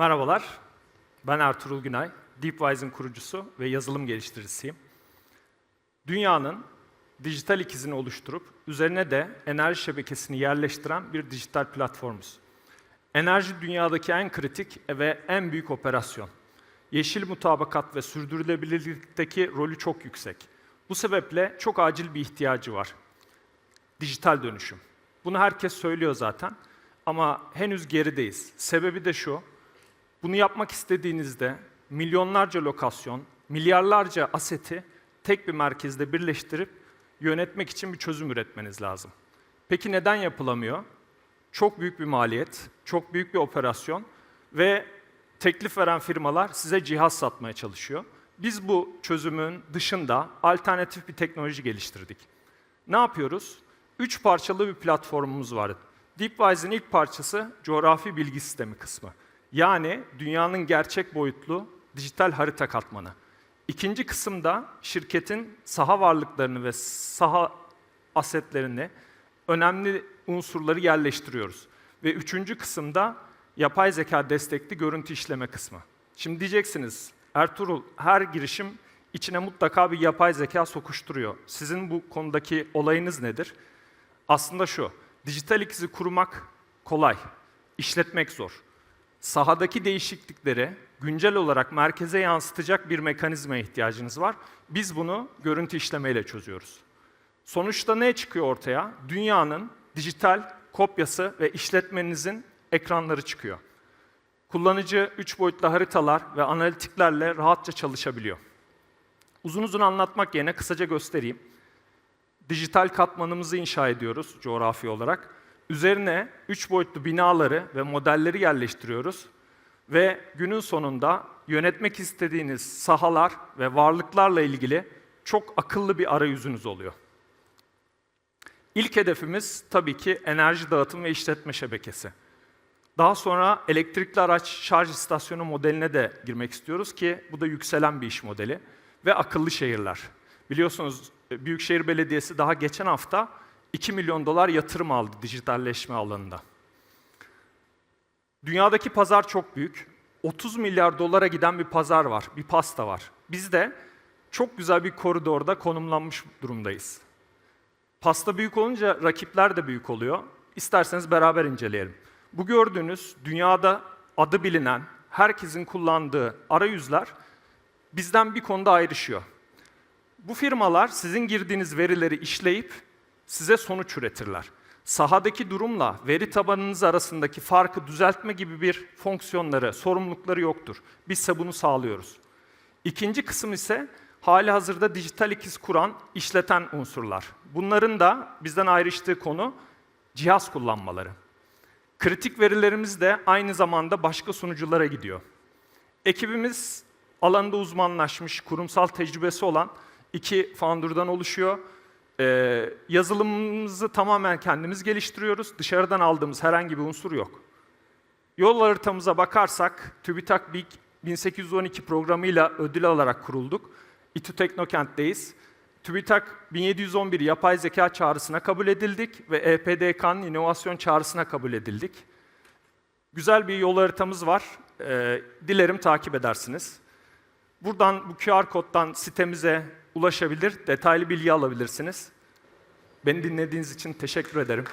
Merhabalar, ben Ertuğrul Günay, DeepWise'in kurucusu ve yazılım geliştiricisiyim. Dünyanın dijital ikizini oluşturup üzerine de enerji şebekesini yerleştiren bir dijital platformuz. Enerji dünyadaki en kritik ve en büyük operasyon. Yeşil mutabakat ve sürdürülebilirlikteki rolü çok yüksek. Bu sebeple çok acil bir ihtiyacı var. Dijital dönüşüm. Bunu herkes söylüyor zaten ama henüz gerideyiz. Sebebi de şu, bunu yapmak istediğinizde milyonlarca lokasyon, milyarlarca aseti tek bir merkezde birleştirip yönetmek için bir çözüm üretmeniz lazım. Peki neden yapılamıyor? Çok büyük bir maliyet, çok büyük bir operasyon ve teklif veren firmalar size cihaz satmaya çalışıyor. Biz bu çözümün dışında alternatif bir teknoloji geliştirdik. Ne yapıyoruz? Üç parçalı bir platformumuz var. DeepWise'in ilk parçası coğrafi bilgi sistemi kısmı. Yani dünyanın gerçek boyutlu dijital harita katmanı. İkinci kısımda şirketin saha varlıklarını ve saha asetlerini, önemli unsurları yerleştiriyoruz. Ve üçüncü kısımda yapay zeka destekli görüntü işleme kısmı. Şimdi diyeceksiniz, Ertuğrul her girişim içine mutlaka bir yapay zeka sokuşturuyor. Sizin bu konudaki olayınız nedir? Aslında şu, dijital ikizi kurmak kolay, işletmek zor. Sahadaki değişiklikleri güncel olarak merkeze yansıtacak bir mekanizmaya ihtiyacınız var. Biz bunu görüntü işlemeyle çözüyoruz. Sonuçta ne çıkıyor ortaya? Dünyanın dijital kopyası ve işletmenizin ekranları çıkıyor. Kullanıcı 3 boyutlu haritalar ve analitiklerle rahatça çalışabiliyor. Uzun uzun anlatmak yerine kısaca göstereyim. Dijital katmanımızı inşa ediyoruz coğrafi olarak. Üzerine 3 boyutlu binaları ve modelleri yerleştiriyoruz ve günün sonunda yönetmek istediğiniz sahalar ve varlıklarla ilgili çok akıllı bir arayüzünüz oluyor. İlk hedefimiz tabii ki enerji dağıtım ve işletme şebekesi. Daha sonra elektrikli araç şarj istasyonu modeline de girmek istiyoruz ki bu da yükselen bir iş modeli ve akıllı şehirler. Biliyorsunuz Büyükşehir Belediyesi daha geçen hafta 2 milyon dolar yatırım aldı dijitalleşme alanında. Dünyadaki pazar çok büyük. 30 milyar dolara giden bir pazar var, bir pasta var. Biz de çok güzel bir koridorda konumlanmış durumdayız. Pasta büyük olunca rakipler de büyük oluyor. İsterseniz beraber inceleyelim. Bu gördüğünüz dünyada adı bilinen, herkesin kullandığı arayüzler bizden bir konuda ayrışıyor. Bu firmalar sizin girdiğiniz verileri işleyip size sonuç üretirler. Sahadaki durumla veri tabanınız arasındaki farkı düzeltme gibi bir fonksiyonları, sorumlulukları yoktur. Bizse bunu sağlıyoruz. İkinci kısım ise hali hazırda dijital ikiz kuran, işleten unsurlar. Bunların da bizden ayrıştığı konu cihaz kullanmaları. Kritik verilerimiz de aynı zamanda başka sunuculara gidiyor. Ekibimiz alanda uzmanlaşmış, kurumsal tecrübesi olan iki founder'dan oluşuyor. Ee, yazılımımızı tamamen kendimiz geliştiriyoruz. Dışarıdan aldığımız herhangi bir unsur yok. Yol haritamıza bakarsak, TÜBİTAK BİK 1812 programıyla ödül alarak kurulduk. İTÜ Teknokent'teyiz. TÜBİTAK 1711 yapay zeka çağrısına kabul edildik ve EPDK'nın inovasyon çağrısına kabul edildik. Güzel bir yol haritamız var. Ee, dilerim takip edersiniz. Buradan bu QR koddan sitemize ulaşabilir, detaylı bilgi alabilirsiniz. Beni dinlediğiniz için teşekkür ederim.